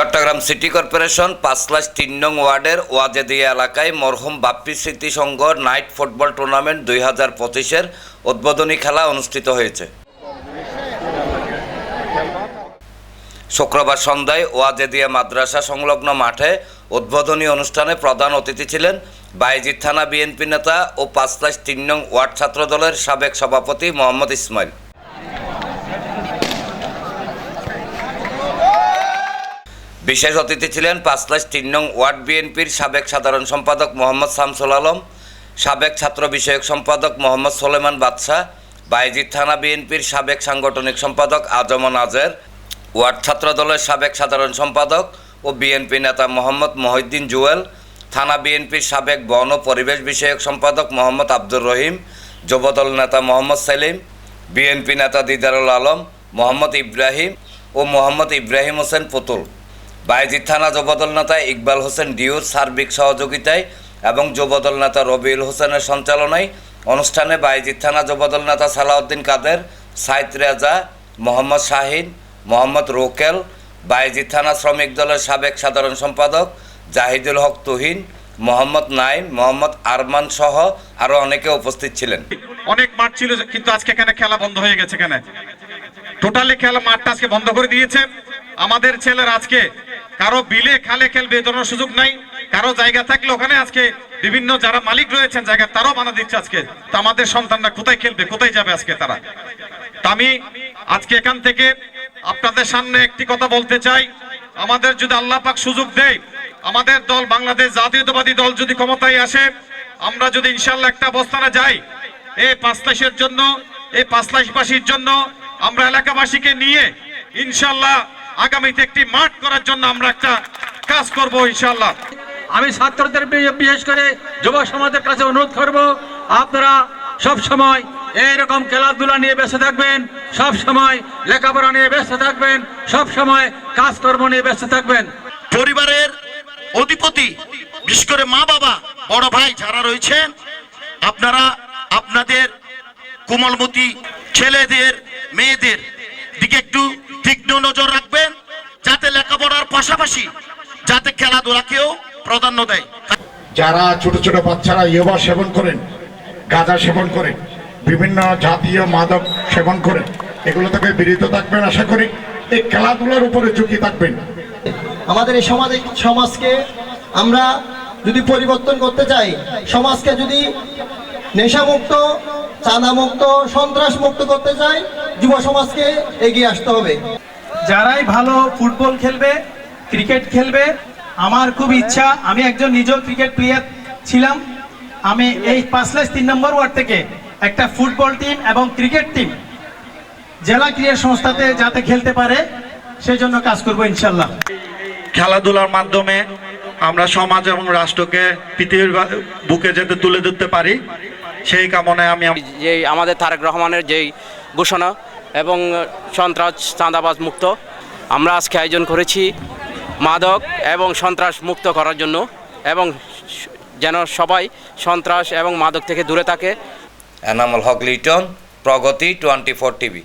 Chittagong city corporation Panchlaish তিন নং ওয়ার্ডের ওয়াজেদিয়া এলাকায় মরহুম বাপ্পি স্মৃতি সংঘ নাইট ফুটবল টুর্নামেন্ট দুই হাজার পঁচিশের উদ্বোধনী খেলা অনুষ্ঠিত হয়েছে। শুক্রবার সন্ধ্যায় ওয়াজেদিয়া মাদ্রাসা সংলগ্ন মাঠে উদ্বোধনী অনুষ্ঠানে প্রধান অতিথি ছিলেন বাইজিৎ থানা বিএনপি নেতা ও পাঁচলাশ তিন নং ওয়ার্ড ছাত্রদলের সাবেক সভাপতি মোহাম্মদ ইসমাইল। বিশেষ অতিথি ছিলেন পাঁচলাশ তিন নং ওয়ার্ড বিএনপির সাবেক সাধারণ সম্পাদক মোহাম্মদ শামসুল আলম, সাবেক ছাত্র বিষয়ক সম্পাদক মোহাম্মদ সোলেমান বাদশাহ বাইজিৎ থানা বিএনপির সাবেক সাংগঠনিক সম্পাদক আজমন আজের ওয়ার্ড ছাত্র দলের সাবেক সাধারণ সম্পাদক ও বিএনপি নেতা মোহাম্মদ মহিউদ্দিন জুয়েল, থানা বিএনপির সাবেক বন ও পরিবেশ বিষয়ক সম্পাদক মোহাম্মদ আব্দুর রহিম, যুবদল নেতা মোহাম্মদ সেলিম, বিএনপি নেতা দিদারুল আলম, মোহাম্মদ ইব্রাহিম ও মোহাম্মদ ইব্রাহিম হোসেন পুতুল। বাইজিৎ থানা যুবদল নেতা ইকবাল হোসেন ডিউর সার্বিক সহযোগিতায় এবং যুবদল নেতা রবিউল হোসেনের সঞ্চালনায় অনুষ্ঠানে বাইজিৎ থানা যুবদল নেতা সালাউদ্দিন কাদের, সাইদ রেজা, মোহাম্মদ শাহিন, মোহাম্মদ রোকেল বাইজিৎ থানা শ্রমিক দলের সাবেক সাধারণ সম্পাদক জাহিদুল হক তুহিন, মোহাম্মদ নাইম, মোহাম্মদ আরমান সহ আরও অনেকে উপস্থিত ছিলেন। অনেক মাঠ ছিল, কিন্তু আজকে এখানে খেলা বন্ধ হয়ে গেছে এখানে। টোটালি খেলা মাঠটা আজকে বন্ধ করে দিয়েছে। আমাদের ছেলের আজকে কারও বিলে খালে খেলবে এ ধরনের সুযোগ নাই। কারও জায়গা থাকলে ওখানে আজকে বিভিন্ন যারা মালিক রয়েছেন, জায়গা তারাও বানা দিচ্ছে আজকে। তো আমাদের সন্তানরা কোথায় খেলবে, কোথায় যাবে আজকে তারা? আমি আজকে এখান থেকে আপনাদের সামনে একটি কথা বলতে চাই। আমাদের যদি আল্লাহ পাক সুযোগ দেয়, আমাদের দল, বাংলাদেশ জাতীয়তাবাদী দল যদি ক্ষমতায় আসে, আমরা যদি ইনশাল্লাহ একটা অবস্থানে যাই এই পাঁচলাশের জন্য এই পাঁচলাশবাসীর জন্য, আমরা এলাকাবাসীকে নিয়ে ইনশাল্লাহ আগামীতে একটি মাঠ করার জন্য আমরা একটা কাজ করব ইনশাল্লাহ আমি ছাত্রদের বিশেষ করে যুব সমাজের কাছে অনুরোধ করব আপনারা সব সময় এইরকম খেলাধুলা নিয়ে ব্যস্ত থাকবেন সব সময় লেখাপড়া নিয়ে ব্যস্ত থাকবেন সব সময় কাজকর্ম নিয়ে ব্যস্ত থাকবেন। পরিবারের অধিপতি বিশেষ করে মা বাবা বড় ভাই যারা রয়েছেন আপনারা আপনাদের কোমলমতি ছেলেদের মেয়েদের দিকে একটু তীক্ষ্ণ নজর রাখবেন যাতে লেখাপড়ার পাশাপাশি যাতে খেলাধুলাকেও প্রাধান্য দেয়। যারা ছোট ছোট বাচ্চারা ইয়োবা সেবন করেন গাঁজা সেবন করেন বিভিন্ন জাতীয় মাদক সেবন করেন এগুলো থেকে বিরত থাকবেন আশা করি এই খেলাধুলার উপরে ঝুঁকি থাকবেন। আমাদের এই সমাজে সমাজকে আমরা যদি পরিবর্তন করতে চাই সমাজকে যদি নেশামুক্ত চাঁদামুক্ত সন্ত্রাস মুক্ত করতে চাই যুব সমাজকে এগিয়ে আসতে হবে। যারাই ভালো ফুটবল খেলবে ক্রিকেট খেলবে আমার খুব ইচ্ছা আমি একজন নিজেও ক্রিকেট প্লেয়ার ছিলাম। আমি এই পাঁচলাশ তিন নম্বর ওয়ার্ড থেকে একটা ফুটবল টিম এবং ক্রিকেট টিম জেলা ক্রীড়া সংস্থাতে যাতে খেলতে পারে সেই জন্য কাজ করব ইনশাল্লাহ। খেলাধুলার মাধ্যমে আমরা সমাজ এবং রাষ্ট্রকে পৃথিবীর বুকে যেতে তুলে ধরতে পারি সেই কামনায় আমি আম- যে আমাদের তারেক রহমানের যেই ঘোষণা এবং সন্ত্রাস চাঁদাবাজ মুক্ত। আমরা আজকে আয়োজন করেছি মাদক এবং সন্ত্রাস মুক্ত করার জন্য এবং যেন সবাই সন্ত্রাস এবং মাদক থেকে দূরে থাকে। এনামুল হক লিটন, প্রগতি, টোয়েন্টি ফোর টিভি।